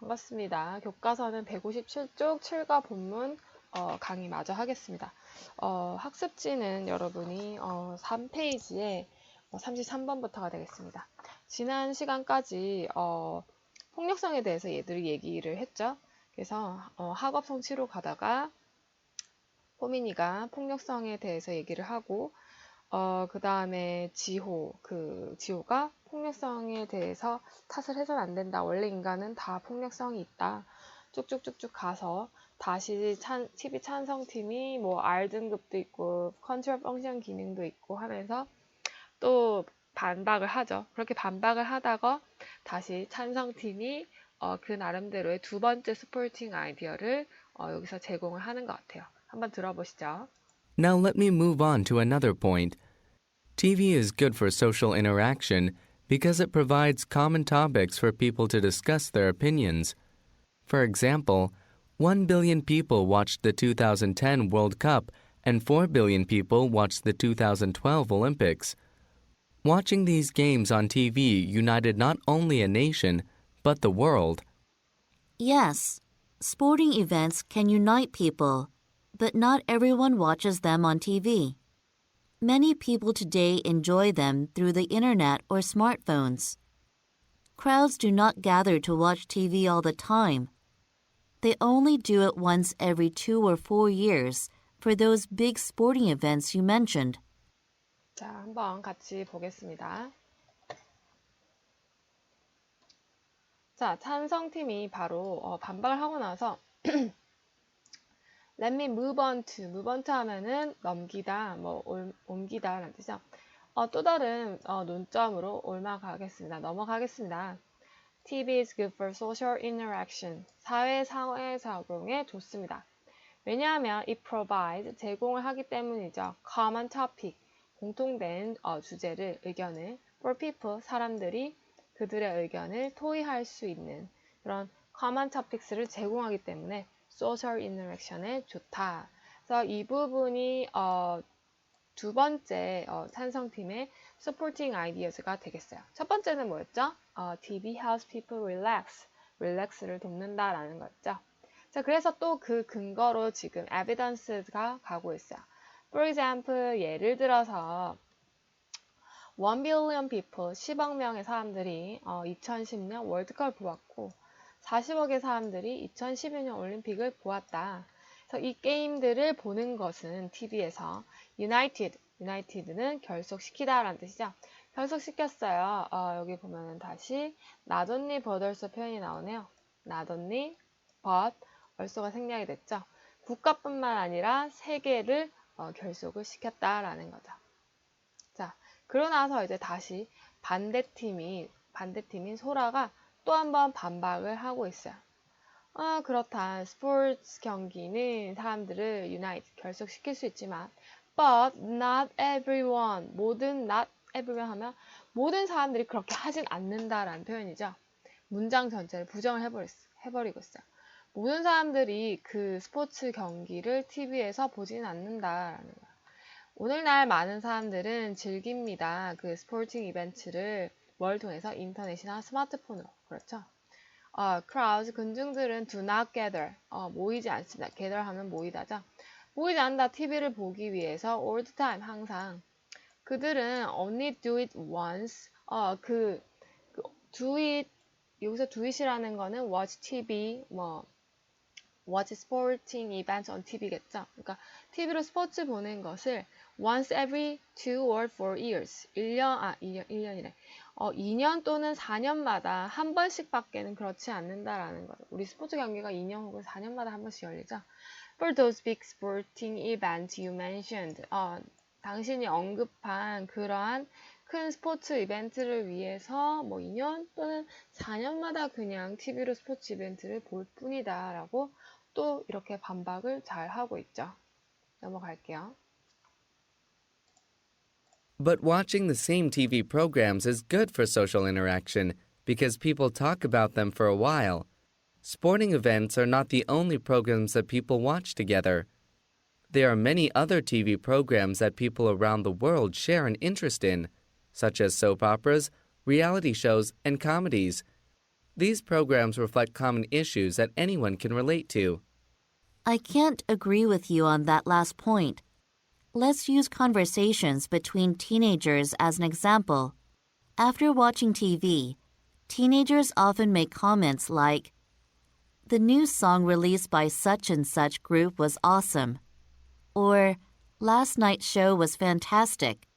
반갑습니다. 교과서는 157쪽 7과 본문 어, 강의 마저 하겠습니다. 어, 학습지는 여러분이 어, 3페이지에 33번부터가 되겠습니다. 지난 시간까지 어, 폭력성에 대해서 얘들이 얘기를 했죠. 그래서 어, 학업 성취로 가다가 호민이가 폭력성에 대해서 얘기를 하고 어, 그 다음에 지호, 그 지호가 폭력성에 대해서 탓을 해서는 안 된다. 원래 인간은 다 폭력성이 있다. 쭉쭉쭉쭉 가서 다시 찬, TV 찬성팀이 뭐 R 등급도 있고 컨트롤 펑션 기능도 있고 하면서 또 반박을 하죠. 그렇게 반박을 하다가 다시 찬성팀이 어, 그 나름대로의 두 번째 스포팅 아이디어를 어, 여기서 제공을 하는 것 같아요. 한번 들어보시죠. Now let me move on to another point. TV is good for social interaction because it provides common topics for people to discuss their opinions. For example, 1 billion people watched the 2010 World Cup and 4 billion people watched the 2012 Olympics. Watching these games on TV united not only a nation, but the world. Yes, sporting events can unite people, but not everyone watches them on TV. Many people today enjoy them through the internet or smartphones. Crowds do not gather to watch TV all the time. They only do it once every two or four years for those big sporting events you mentioned. 자, 한번 같이 보겠습니다. 자, 찬성팀이 바로 어, 반박을 하고 나서 Let me move on to, move on to 하면은 넘기다, 뭐 올, 옮기다 라는 뜻이죠. 어, 또 다른 어, 논점으로 올라가겠습니다. 넘어가겠습니다. TV is good for social interaction. 사회 상호 작용에 좋습니다. 왜냐하면 it provides 제공을 하기 때문이죠. common topic 공통된 어, 주제를 의견을 for people 사람들이 그들의 의견을 토의할 수 있는 그런 common topics를 제공하기 때문에 social interaction에 좋다. 그래서 이 부분이 어, 두 번째 어, 찬성팀의 supporting ideas가 되겠어요. 첫 번째는 뭐였죠? 어, TV helps people relax, relax를 돕는다라는 거였죠. 자, 그래서 또 그 근거로 지금 evidence가 가고 있어요. For example, 예를 들어서 1 billion people, 10억 명의 사람들이 어, 2010년 월드컵을 보았고 40억의 사람들이 2012년 올림픽을 보았다. 그래서 이 게임들을 보는 것은 TV에서 United, United는 결속시키다라는 뜻이죠. 결속시켰어요. 어, 여기 보면은 다시 not only but also 표현이 나오네요. not only but also가 생략이 됐죠. 국가뿐만 아니라 세계를 어, 결속을 시켰다라는 거죠. 자, 그러고 나서 이제 다시 반대팀이 반대팀인 소라가 또 한 번 반박을 하고 있어요. 아, 그렇다. 스포츠 경기는 사람들을 unite, 결속시킬 수 있지만 but not everyone. 모든 not everyone 하면 모든 사람들이 그렇게 하진 않는다라는 표현이죠. 문장 전체를 부정을 해버렸, 해버리고 있어요. 모든 사람들이 그 스포츠 경기를 TV에서 보지는 않는다라는 거예요. 오늘날 많은 사람들은 즐깁니다. 그 스포팅 이벤트를 뭘 통해서 인터넷이나 스마트폰으로 그렇죠. 어, crowds 군중들은 do not gather 어, 모이지 않습니다. gather 하면 모이다죠. 모이지 않는다 TV를 보기 위해서 all the time 항상 그들은 only do it once 어 그 그 do it 여기서 do it이라는 거는 watch TV 뭐 watch sporting events on TV겠죠. 그러니까 TV로 스포츠 보는 것을 once every two or four years. 1년, 아, 2년, 1년이래. 어, 2년 또는 4년마다 한 번씩밖에는 그렇지 않는다라는 거죠. 우리 스포츠 경기가 2년 혹은 4년마다 한 번씩 열리죠. For those big sporting events you mentioned. 어, 당신이 언급한 그러한 큰 스포츠 이벤트를 위해서 뭐 2년 또는 4년마다 그냥 TV로 스포츠 이벤트를 볼 뿐이다 라고 또 이렇게 반박을 잘 하고 있죠. 넘어갈게요. But watching the same TV programs is good for social interaction because people talk about them for a while. Sporting events are not the only programs that people watch together. There are many other TV programs that people around the world share an interest in, such as soap operas, reality shows, and comedies. These programs reflect common issues that anyone can relate to. I can't agree with you on that last point. Let's use conversations between teenagers as an example. After watching TV, teenagers often make comments like, The new song released by such and such group was awesome. Or, Last night's show was fantastic.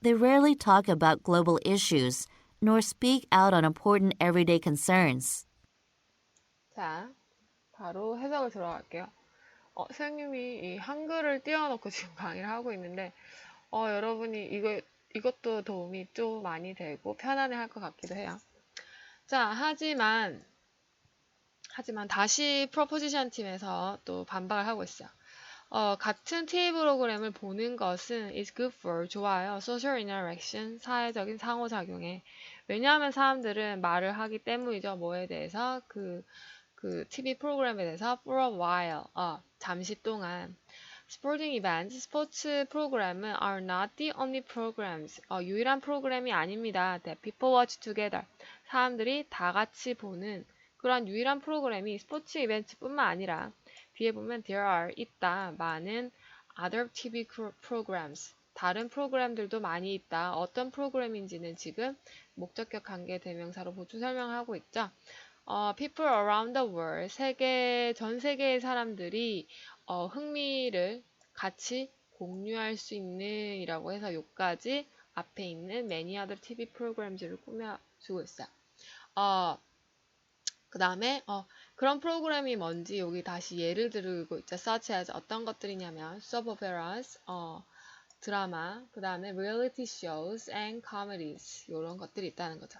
They rarely talk about global issues nor speak out on important everyday concerns. 자, 바로 해석을 들어갈게요. 어, 선생님이 이 한글을 띄워놓고 지금 강의를 하고 있는데, 어, 여러분이 이거, 이것도 도움이 좀 많이 되고 편안해 할 것 같기도 해요. 자, 하지만, 하지만 다시 프로포지션 팀에서 또 반박을 하고 있어요. 어, 같은 TV 프로그램을 보는 것은 is good for 좋아요. social interaction 사회적인 상호작용에 왜냐하면 사람들은 말을 하기 때문이죠. 뭐에 대해서 그, 그 TV 프로그램에 대해서 for a while 어, 잠시 동안 Sporting events, 스포츠 프로그램은 are not the only programs. 어, 유일한 프로그램이 아닙니다. That people watch together. 사람들이 다 같이 보는 그런 유일한 프로그램이 스포츠 이벤트뿐만 아니라 뒤에 보면 there are 있다 많은 other TV programs 다른 프로그램들도 많이 있다. 어떤 프로그램인지는 지금 목적격 관계 대명사로 보충 설명하고 있죠. 어, people around the world 세계 전 세계의 사람들이 어, 흥미를 같이 공유할 수 있는 이라고 해서 요까지 앞에 있는 many other TV programs를 꾸며주고 있어요. 어, 그 다음에 어, 그런 프로그램이 뭔지 여기 다시 예를 들고 있죠. such as 어떤 것들이냐면 soap operas, 어, 드라마, 그 다음에 reality shows and comedies 이런 것들이 있다는 거죠.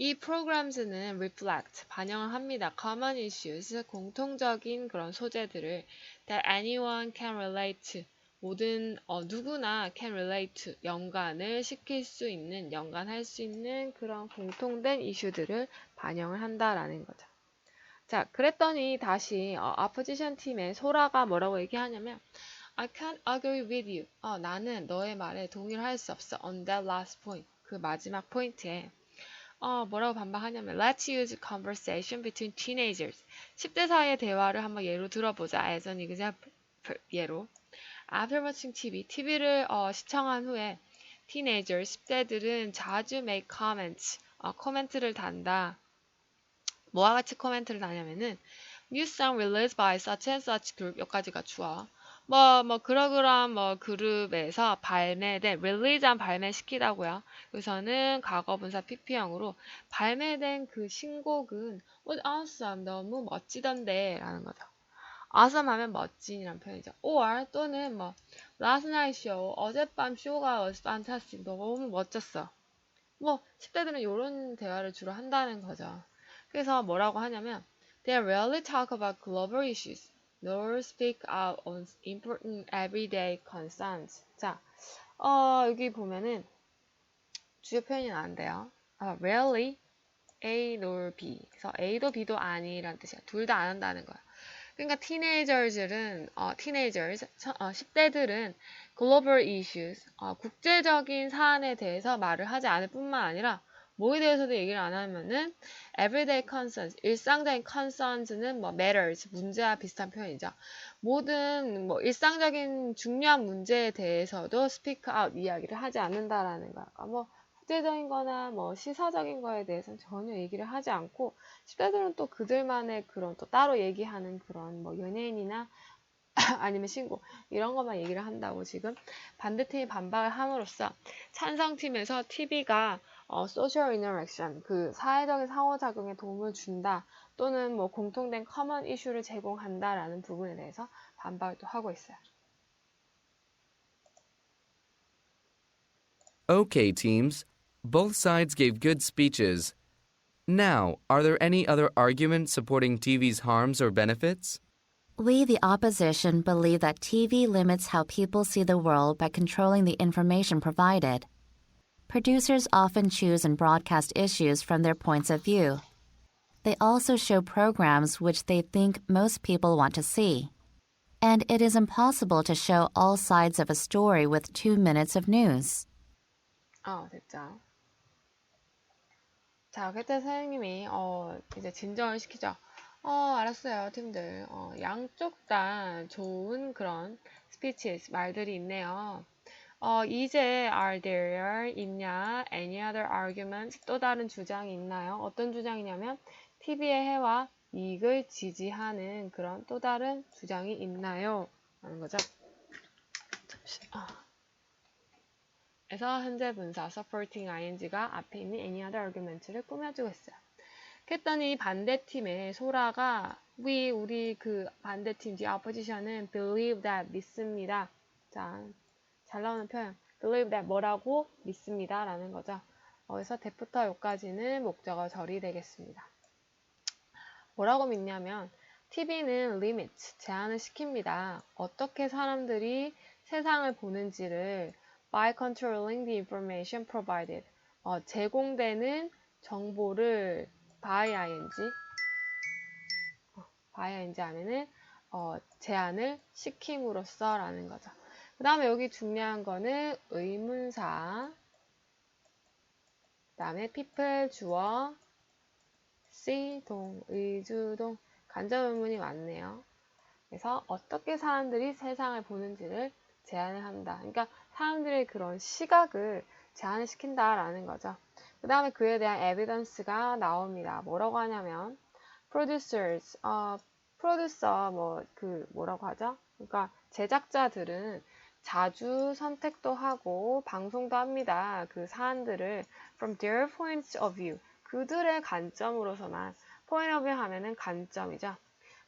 이 프로그램스는 reflect, 반영을 합니다. common issues, 공통적인 그런 소재들을 that anyone can relate 모든 어, 누구나 can relate to, 연관을 시킬 수 있는, 연관할 수 있는 그런 공통된 이슈들을 반영을 한다라는 거죠. 자, 그랬더니 다시 어, 아포지션 팀의 소라가 뭐라고 얘기하냐면 I can't agree with you. 어, 나는 너의 말에 동의를 할 수 없어. On that last point. 그 마지막 포인트에 어, 뭐라고 반박하냐면 Let's use conversation between teenagers. 10대 사이의 대화를 한번 예로 들어보자. As an example. 예로. After watching TV. TV를 어, 시청한 후에 teenagers, 10대들은 자주 make comments. 어, 코멘트를 단다. 뭐와 같이 코멘트를 다냐면은 New song released by such and such group 여기까지가 주어. 뭐, 뭐, 그러그러한 뭐 그룹에서 발매된, 릴리즈한 발매시키다고요. 여기서는 과거분사 PP형으로 발매된 그 신곡은 was awesome, 너무 멋지던데 라는 거죠. awesome 하면 멋진이란 표현이죠. or 또는 뭐 last night show, 어젯밤 쇼가 was fantastic, 너무 멋졌어. 뭐 10대들은 이런 대화를 주로 한다는 거죠. 그래서 뭐라고 하냐면 they rarely talk about global issues. Nor speak out on important everyday concerns. 자, 어, 여기 보면은 주요 표현이 나는데요. 어, rarely A nor B. 그래서 A도 B도 아니라는 뜻이야. 둘 다 안 한다는 거야. 그러니까 teenagers는 어, teenagers 어, 10대들은 global issues 어, 국제적인 사안에 대해서 말을 하지 않을 뿐만 아니라 뭐에 대해서도 얘기를 안 하면은 everyday concerns, 일상적인 concerns는 뭐 matters, 문제와 비슷한 표현이죠. 모든 뭐 일상적인 중요한 문제에 대해서도 speak out 이야기를 하지 않는다라는 거야. 그러니까 뭐 국제적인 거나 뭐 시사적인 거에 대해서는 전혀 얘기를 하지 않고 10대들은 또 그들만의 그런 또 따로 얘기하는 그런 뭐 연예인이나 아니면 신고 이런 것만 얘기를 한다고 지금 반대팀이 반박을 함으로써 찬성팀에서 TV가 어, social interaction, 그 사회적인 상호작용에 도움을 준다 또는 뭐 공통된 커먼 이슈를 제공한다라는 부분에 대해서 반박을 또 하고 있어요. Okay, teams. Both sides gave good speeches. Now, are there any other arguments supporting TV's harms or benefits? We, the opposition, believe that TV limits how people see the world by controlling the information provided. Producers often choose and broadcast issues from their points of view. They also show programs which they think most people want to see. And it is impossible to show all sides of a story with two minutes of news. 어, 됐죠. 자, 그때 선생님이 어, 이제 진정을 시키죠. 어, 알았어요, 팀들. 어, 양쪽 다 좋은 그런 speeches, 말들이 있네요. 어, 이제 are there 있냐? Any other arguments? 또 다른 주장이 있나요? 어떤 주장이냐면 TV의 해와 이익을 지지하는 그런 또 다른 주장이 있나요? 하는 거죠. 잠시. 아. 그래서 현재 분사 supporting ing가 앞에 있는 any other argument를 꾸며주고 있어요. 그랬더니 반대팀의 소라가 we 우리 그 반대팀 the opposition은 believe that 믿습니다. 자, 잘 나오는 표현 believe that 뭐라고 믿습니다 라는 거죠. 어, 그래서 대부터 요까지는 목적어 절이 되겠습니다. 뭐라고 믿냐면 TV는 limit 제한을 시킵니다. 어떻게 사람들이 세상을 보는지를 by controlling the information provided 어, 제공되는 정보를 by ing 어, by ing 하면은 어, 제한을 시킴으로써 라는 거죠. 그 다음에 여기 중요한 거는 의문사 그 다음에 people 주어 C 동 의주동 간접 의문이 많네요. 그래서 어떻게 사람들이 세상을 보는지를 제한을 한다. 그러니까 사람들의 그런 시각을 제한을 시킨다라는 거죠. 그 다음에 그에 대한 evidence가 나옵니다. 뭐라고 하냐면 producers, 어, producer 뭐그 뭐라고 하죠? 그러니까 제작자들은 자주 선택도 하고 방송도 합니다. 그 사안들을 from their points of view 그들의 관점으로서만 point of view 하면은 관점이죠.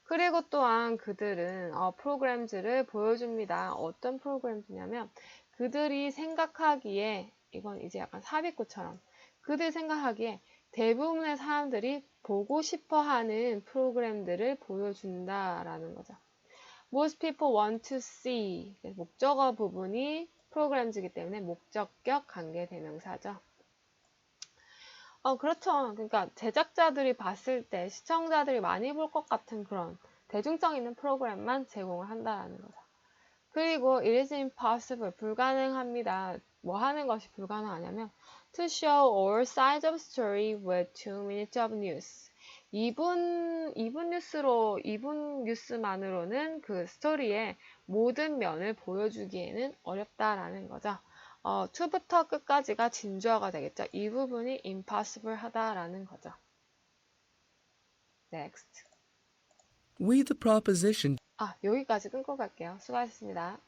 그리고 또한 그들은 어, 프로그램즈를 보여줍니다. 어떤 프로그램즈냐면 그들이 생각하기에 이건 이제 약간 삽입구처럼 그들이 생각하기에 대부분의 사람들이 보고 싶어 하는 프로그램들을 보여준다라는 거죠. Most people want to see 목적어 부분이 프로그램즈이기 때문에 목적격 관계 대명사죠. 어, 그렇죠. 그러니까 제작자들이 봤을 때 시청자들이 많이 볼 것 같은 그런 대중성 있는 프로그램만 제공을 한다라는 거죠. 그리고 it is impossible, 불가능합니다. 뭐 하는 것이 불가능하냐면 to show all sides of story with two minutes of news. 2분, 2분 뉴스로, 2분 뉴스만으로는 그 스토리의 모든 면을 보여주기에는 어렵다라는 거죠. 어, to부터 끝까지가 진주어가 되겠죠. 이 부분이 impossible 하다라는 거죠. Next. We the proposition 아, 여기까지 끊고 갈게요. 수고하셨습니다.